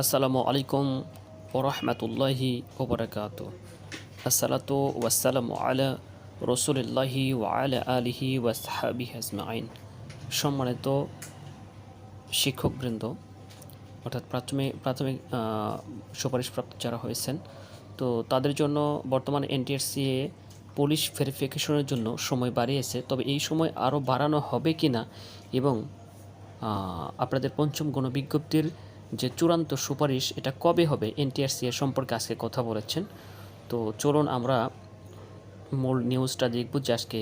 আসসালামু আলাইকুম ওরহমতুল্লাহি ওবরাকাত। আসসালাতু ওয়াসালামু আলা রসুলিল্লাহি ওয়ালা আলিহি ওয়াসহাবি আজমাইন। সম্মানিত শিক্ষকবৃন্দ, অর্থাৎ প্রাথমিক প্রাথমিক সুপারিশপ্রাপ্ত যারা হয়েছেন, তো তাদের জন্য বর্তমান এনটিআরসিএ পুলিশ ভেরিফিকেশনের জন্য সময় বাড়িয়েছে। তবে এই সময় আরও বাড়ানো হবে কি না এবং আপনাদের পঞ্চম গণবিজ্ঞপ্তির যে চূড়ান্ত সুপারিশ এটা কবে হবে? এনটিআরসি এর সম্পর্কে আজকে কথা বলেছেন। তো চলুন আমরা মূল নিউজটা দেখব যে আজকে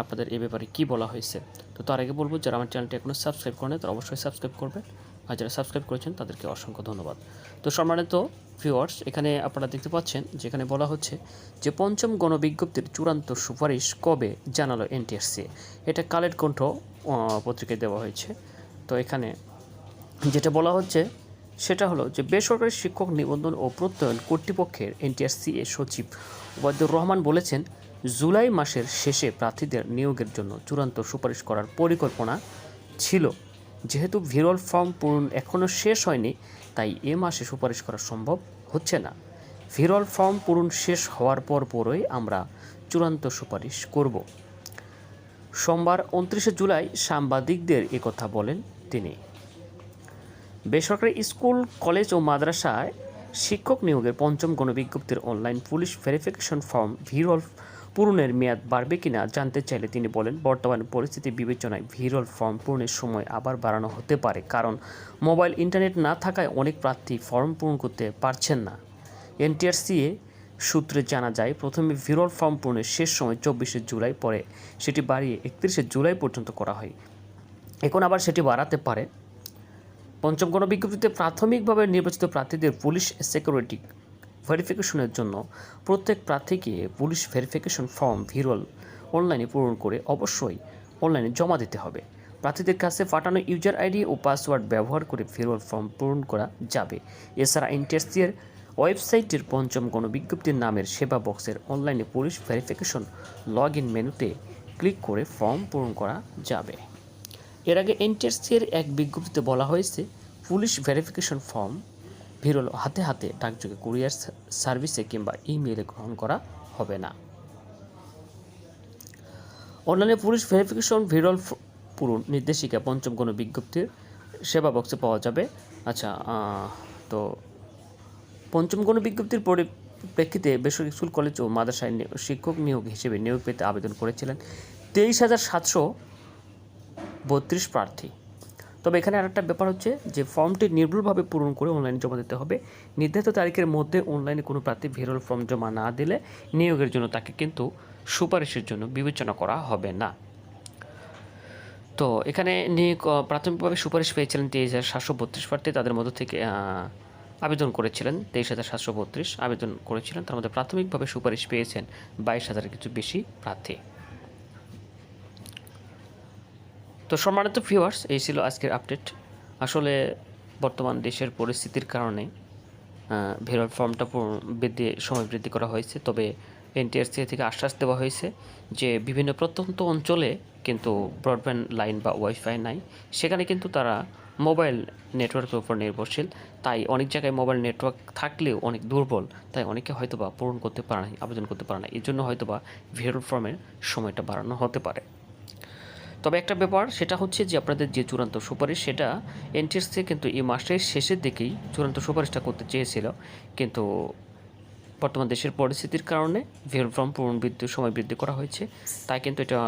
আপনাদের এ ব্যাপারে কী বলা হয়েছে। তো তার আগে বলব, যারা আমার চ্যানেলটি এখনও সাবস্ক্রাইব করেন তারা অবশ্যই সাবস্ক্রাইব করবেন। আর যারা সাবস্ক্রাইব করেছেন, তাদেরকে অসংখ্য ধন্যবাদ। তো সম্মানিত ভিউয়ার্স এখানে আপনারা দেখতে পাচ্ছেন, যেখানে বলা হচ্ছে যে পঞ্চম গণবিজ্ঞপ্তির চূড়ান্ত সুপারিশ কবে জানালো এনটিআরসি। এটা কালের কণ্ঠ পত্রিকায় দেওয়া হয়েছে। তো এখানে যেটা বলা হচ্ছে সেটা হলো যে বেসরকারি শিক্ষক নিবন্ধন ও প্রত্যয়ন কর্তৃপক্ষের এনটিআরসি এর সচিব ওবায়দুর রহমান বলেছেন, জুলাই মাসের শেষে প্রার্থীদের নিয়োগের জন্য চূড়ান্ত সুপারিশ করার পরিকল্পনা ছিল। যেহেতু ভিরল ফর্ম পূরণ এখনও শেষ হয়নি, তাই এ মাসে সুপারিশ করা সম্ভব হচ্ছে না। ভিরল ফর্ম পূরণ শেষ হওয়ার পর পরই আমরা চূড়ান্ত সুপারিশ করব। সোমবার, উনত্রিশে জুলাই সাংবাদিকদের একথা বলেন তিনি। বেসরকারি স্কুল, কলেজ ও মাদ্রাসায় শিক্ষক নিয়োগের পঞ্চম গণবিজ্ঞপ্তির অনলাইন পুলিশ ভেরিফিকেশন ফর্ম ভিরল পূরণের মেয়াদ বাড়বে কিনা জানতে চাইলে তিনি বলেন, বর্তমান পরিস্থিতি বিবেচনায় ভিরল ফর্ম পূরণের সময় আবার বাড়ানো হতে পারে কারণ মোবাইল ইন্টারনেট না থাকায় অনেক প্রার্থী ফর্ম পূরণ করতে পারছেন না। এনটিআরসিএ সূত্রে জানা যায়, প্রথমে ভিরল ফর্ম পূরণের শেষ সময় চব্বিশে জুলাই, পরে সেটি বাড়িয়ে একত্রিশে জুলাই পর্যন্ত করা হয়। এখন আবার সেটি বাড়াতে পারে। পঞ্চম গণবিজ্ঞপ্তিতে প্রাথমিকভাবে নির্বাচিত প্রার্থীদের পুলিশ সিকিউরিটি ভেরিফিকেশনের জন্য প্রত্যেক প্রার্থীকে পুলিশ ভেরিফিকেশন ফর্ম ভিরল অনলাইনে পূরণ করে অবশ্যই অনলাইনে জমা দিতে হবে। প্রার্থীদের কাছে পাঠানো ইউজার আইডি ও পাসওয়ার্ড ব্যবহার করে ভিরল ফর্ম পূরণ করা যাবে। এছাড়া এনটিএসসির ওয়েবসাইটের পঞ্চম গণবিজ্ঞপ্তির নামের সেবা বক্সের অনলাইনে পুলিশ ভেরিফিকেশন লগ ইন মেনুতে ক্লিক করে ফর্ম পূরণ করা যাবে। এর আগে এনটিএসসির এক বিজ্ঞপ্তিতে বলা হয়েছে, পুলিশ ভেরিফিকেশন ফর্ম ভিরল, হাতে হাতে ডাকযোগে কুরিয়ার সার্ভিসে কিংবা ইমেইলে গ্রহণ করা হবে না। অনলাইনে পুলিশ ভেরিফিকেশন ভিরল পূরণ, নির্দেশিকা, পঞ্চম কোনো বিজ্ঞপ্তির সেবা বক্সে পাওয়া যাবে। আচ্ছা তো পঞ্চম কোনো বিজ্ঞপ্তির পরিপ্রেক্ষিতে বেসরকারি স্কুল, কলেজ ও মাদ্রাসায় শিক্ষক নিয়োগ হিসেবে নিয়োগ পেতে আবেদন করেছিলেন তেইশ হাজার সাতশো বত্রিশ প্রার্থী। তবে এখানে আরেকটা ব্যাপার হচ্ছে যে ফর্মটি নির্ভুলভাবে পূরণ করে অনলাইনে জমা দিতে হবে। নির্ধারিত তারিখের মধ্যে অনলাইনে কোনো প্রার্থী ভিরল ফর্ম জমা না দিলে নিয়োগের জন্য তাকে কিন্তু সুপারিশের জন্য বিবেচনা করা হবে না। তো এখানে নিয়োগ প্রাথমিকভাবে সুপারিশ পেয়েছিলেন তেইশ হাজার সাতশো বত্রিশ প্রার্থী। তাদের মধ্য থেকে আবেদন করেছিলেন তেইশ হাজার সাতশো বত্রিশ। আবেদন করেছিলেন, তার মধ্যে প্রাথমিকভাবে সুপারিশ পেয়েছেন বাইশ হাজারের কিছু বেশি প্রার্থী। তো সম্মানিত ভিউয়ার্স এই ছিল আজকের আপডেট আসলে বর্তমান দেশের পরিস্থিতির কারণে ভিরল ফর্মটা বৃদ্ধি, সময় বৃদ্ধি করা হয়েছে। তবে এনটিআরসি থেকে আশ্বাস দেওয়া হয়েছে যে বিভিন্ন প্রত্যন্ত অঞ্চলে কিন্তু ব্রডব্যান্ড লাইন বা ওয়াইফাই নাই। সেখানে কিন্তু তারা মোবাইল নেটওয়ার্কের উপর নির্ভরশীল। তাই অনেক জায়গায় মোবাইল নেটওয়ার্ক থাকলেও অনেক দুর্বল। তাই অনেকে হয়তো বা পূরণ করতে পারে না আবেদন করতে পারে না এই জন্য হয়তো বা ভিরল ফর্মের সময়টা বাড়ানো হতে পারে। তবে একটা ব্যাপার, সেটা হচ্ছে যে আপনাদের যে চূড়ান্ত সুপারিশ, সেটা এনটিএসসি কিন্তু এই মাসের শেষের দিকেই চূড়ান্ত সুপারিশটা করতে চেয়েছিল। কিন্তু বর্তমান দেশের পরিস্থিতির কারণে ভিরল ফর্ম পূরণ বৃদ্ধি, সময় বৃদ্ধি করা হয়েছে। তাই কিন্তু এটা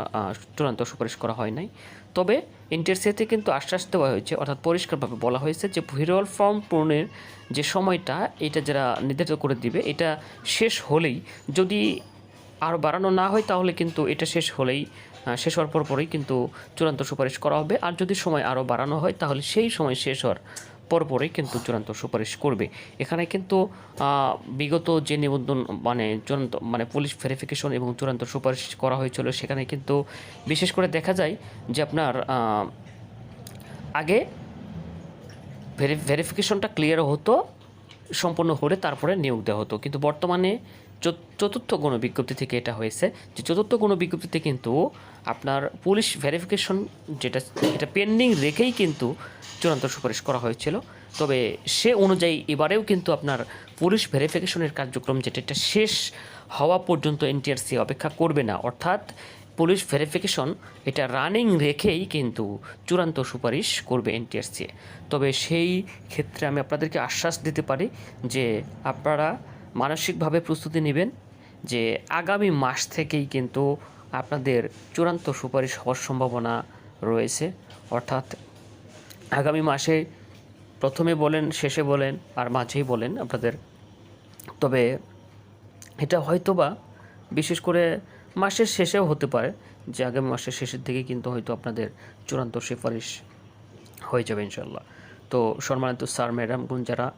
চূড়ান্ত সুপারিশ করা হয় নাই। তবে এনটিএসসিতে কিন্তু আশ্বাস দেওয়া হয়েছে, অর্থাৎ পরিষ্কারভাবে বলা হয়েছে যে ভিরল ফর্ম পূরণের যে সময়টা, এটা যারা নির্ধারিত করে দিবে, এটা শেষ হলেই যদি আরও বাড়ানো না হয়, তাহলে কিন্তু এটা শেষ হলেই শেষ হওয়ার পর পরেই কিন্তু চূড়ান্ত সুপারিশ করা হবে। আর যদি সময় আরও বাড়ানো হয়, তাহলে সেই সময় শেষ হওয়ার পরপরই কিন্তু চূড়ান্ত সুপারিশ করবে। এখানে কিন্তু বিগত যে নিবন্ধন মানে চূড়ান্ত মানে পুলিশ ভেরিফিকেশন এবং চূড়ান্ত সুপারিশ করা হয়েছিল, সেখানে কিন্তু বিশেষ করে দেখা যায় যে আপনার আগে ভেরি, ভেরিফিকেশনটা ক্লিয়ার হতো, সম্পূর্ণ হলে তারপরে নিয়োগ দেওয়া হতো। কিন্তু বর্তমানে চতুর্থ কোনো বিজ্ঞপ্তি থেকে এটা হয়েছে যে চতুর্থ কোনো বিজ্ঞপ্তিতে কিন্তু আপনার পুলিশ ভেরিফিকেশন যেটা এটা পেন্ডিং রেখেই কিন্তু চূড়ান্ত সুপারিশ করা হয়েছিল। তবে সে অনুযায়ী এবারেও কিন্তু আপনার পুলিশ ভেরিফিকেশনের কার্যক্রম যেটা, এটা শেষ হওয়া পর্যন্ত এনটিআরসি অপেক্ষা করবে না। অর্থাৎ পুলিশ ভেরিফিকেশন এটা রানিং রেখেই কিন্তু চূড়ান্ত সুপারিশ করবে এনটিআরসি তবে সেই ক্ষেত্রে আমি আপনাদেরকে আশ্বাস দিতে পারি যে আপনারা মানসিকভাবে প্রস্তুতি নেবেন যে আগামী মাস থেকেই কিন্তু আপনাদের চূড়ান্ত সুপারিশ হওয়ার সম্ভাবনা রয়েছে। অর্থাৎ আগামী মাসে প্রথমে বলেন, শেষে বলেন, আর মাঝেই বলেন আপনাদের। তবে এটা হয়তোবা বিশেষ করে মাসের শেষেও হতে পারে যে আগামী মাসের শেষের দিকে কিন্তু হয়তো আপনাদের চূড়ান্ত সুপারিশ হয়ে যাবে ইনশাল্লাহ তো সম্মানিত স্যার ম্যাডামগুন যারা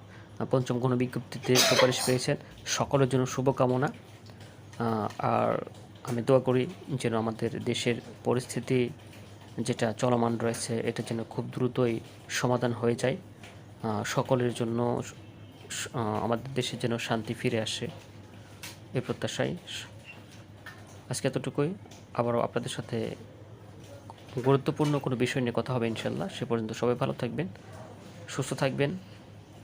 পঞ্চম কোনো বিজ্ঞপ্তিতে সুপারিশ পেয়েছেন। সকলের জন্য শুভকামনা। আর আমি দোয়া করি যেন আমাদের দেশের পরিস্থিতি যেটা চলমান রয়েছে, এটা যেন খুব দ্রুতই সমাধান হয়ে যায়। সকলের জন্য আমাদের দেশে যেন শান্তি ফিরে আসে এ প্রত্যাশায়। আজকে এতটুকুই। আবারও আপনাদের সাথে গুরুত্বপূর্ণ কোনো বিষয় নিয়ে কথা হবে ইনশাল্লাহ। সে পর্যন্ত সবাই ভালো থাকবেন, সুস্থ থাকবেন।